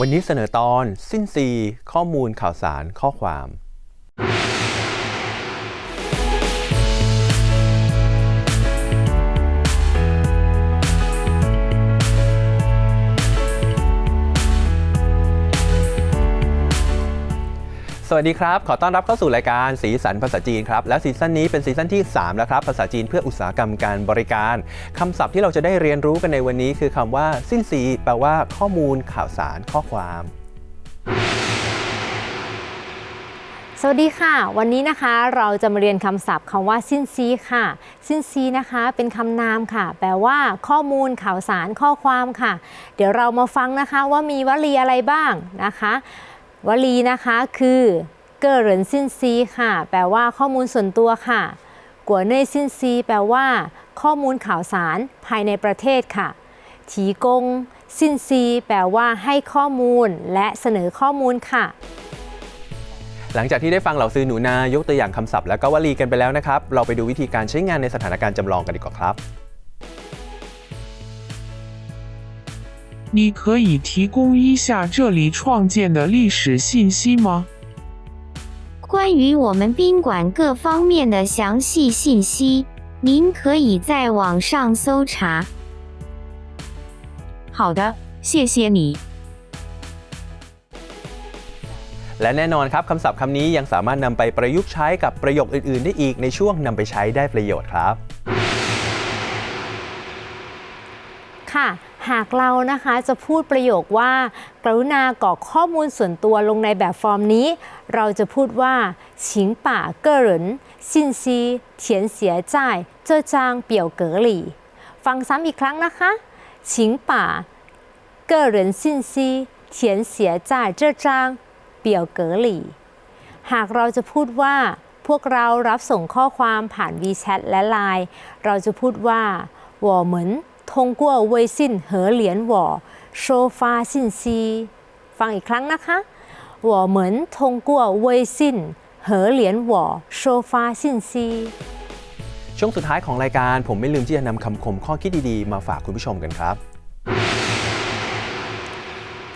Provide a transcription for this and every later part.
วันนี้เสนอตอนสิ้นซีข้อมูลข่าวสารข้อความ สวัสดีครับ ขอต้อนรับเข้าสู่รายการสีสันภาษาจีนครับ และซีซั่นนี้เป็นซีซั่นที่ 3 แล้วครับ ภาษาจีนเพื่ออุตสาหกรรมการบริการคำศัพท์ที่เราจะได้เรียนรู้กันในวันนี้คือคำว่า สิ้นซี แปลว่าข้อมูลข่าวสารข้อความ สวัสดีค่ะ วันนี้นะคะเราจะมาเรียนคำศัพท์คำว่าสิ้นซีค่ะ สิ้นซีนะคะ เป็นคำนามค่ะ แปลว่า ข้อมูลข่าวสารข้อความค่ะ เดี๋ยวเรามาฟังนะคะว่ามีวลีอะไรบ้างนะคะ วลีนะคะคือเกิเหรินสิ้นซีค่ะ แปลว่าข้อมูลส่วนตัวค่ะ กัวเน่ยสิ้นซี แปลว่า ข้อมูลข่าวสารภายในประเทศค่ะถีกงสิ้นซี แปลว่าให้ข้อมูลและเสนอข้อมูลค่ะ หลังจากที่ได้ฟังเหล่าซื้อหนูนายกตัวอย่างคำศัพท์ และก็วลีกันไปแล้วนะครับ เราไปดูวิธีการใช้งานในสถานการณ์จำลองกันดีกว่าครับ 你可以提供一下这里创建的历史信息吗？关于我们宾馆各方面的详细信息，您可以在网上搜查。好的，谢谢你。 และแน่นอนครับคำศัพท์คำนี้ยังสามารถนำไปประยุกต์ใช้กับประโยคอื่น ๆ ได้อีกในช่วงนำไปใช้ได้ประโยชน์ครับ ค่ะ หากเรานะคะจะพูดประโยคว่า กรุณากรอกข้อมูลส่วนตัวลงในแบบฟอร์มนี้ เราจะพูดว่าชิงป่าเกอรินซินซีเทียนเสียใจเจอจางเปี่ยวเก๋หลี่ ฟังซ้ำอีกครั้งนะคะชิงป่าเกอรินซินซีเทียนเสียใจเจอจางเปี่ยวเก๋หลี่ หากเราจะพูดว่า พวกเรารับส่งข้อความผ่านวีแชทและไลน์เราจะพูดว่าวอเหมือน 通过微信和联网收发信息ฟังอีกครั้งนะคะ我们通过微信和联网收发信息 ช่วงสุดท้ายของรายการผมไม่ลืมที่จะนำคำคมข้อคิดดี ๆ มาฝากคุณผู้ชมกันครับ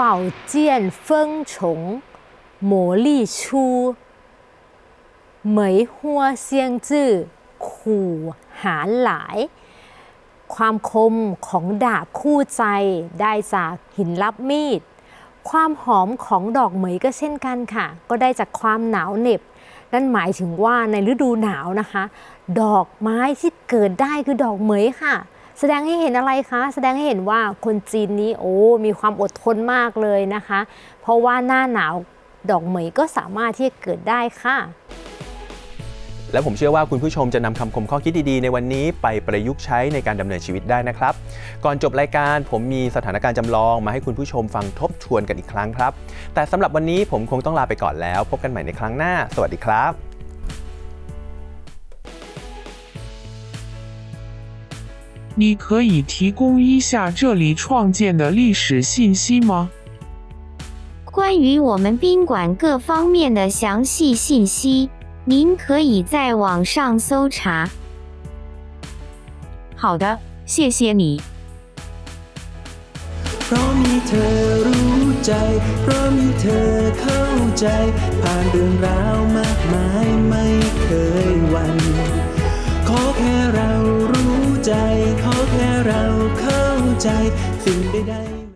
宝剑锋从磨砺出，梅花香自苦寒来 ความคมของดาบคู่ใจได้จากหินลับมีด ความหอมของดอกเหมยก็เช่นกันค่ะ ก็ได้จากความหนาวเหน็บ นั่นหมายถึงว่าในฤดูหนาวนะคะ ดอกไม้ที่เกิดได้คือดอกเหมยค่ะ แสดงให้เห็นอะไรคะ แสดงให้เห็นว่าคนจีนนี้โอ้มีความอดทนมากเลยนะคะ เพราะว่าหน้าหนาวดอกเหมยก็สามารถที่จะเกิดได้ค่ะ และผมเชื่อว่าคุณผู้ชมจะนำคำคมข้อคิดดี ๆ ในวันนี้ไปประยุกต์ใช้ในการดำเนินชีวิตได้นะครับ ก่อนจบรายการผมมีสถานการณ์จำลองมาให้คุณผู้ชมฟังทบทวนกันอีกครั้งครับ แต่สำหรับวันนี้ผมคงต้องลาไปก่อนแล้ว พบกันใหม่ในครั้งหน้า สวัสดีครับ 你可以提供一下这里创建的历史信息吗？关于我们宾馆各方面的详细信息， 您可以在网上搜查。好的，谢谢你。 เพราะมีเธอรู้ใจ เพราะมีเธอเข้าใจ ผ่านเรื่องราวมากมายไม่เคยหวัน ขอแค่เรารู้ใจ ขอแค่เราเข้าใจ สิ่งใดๆ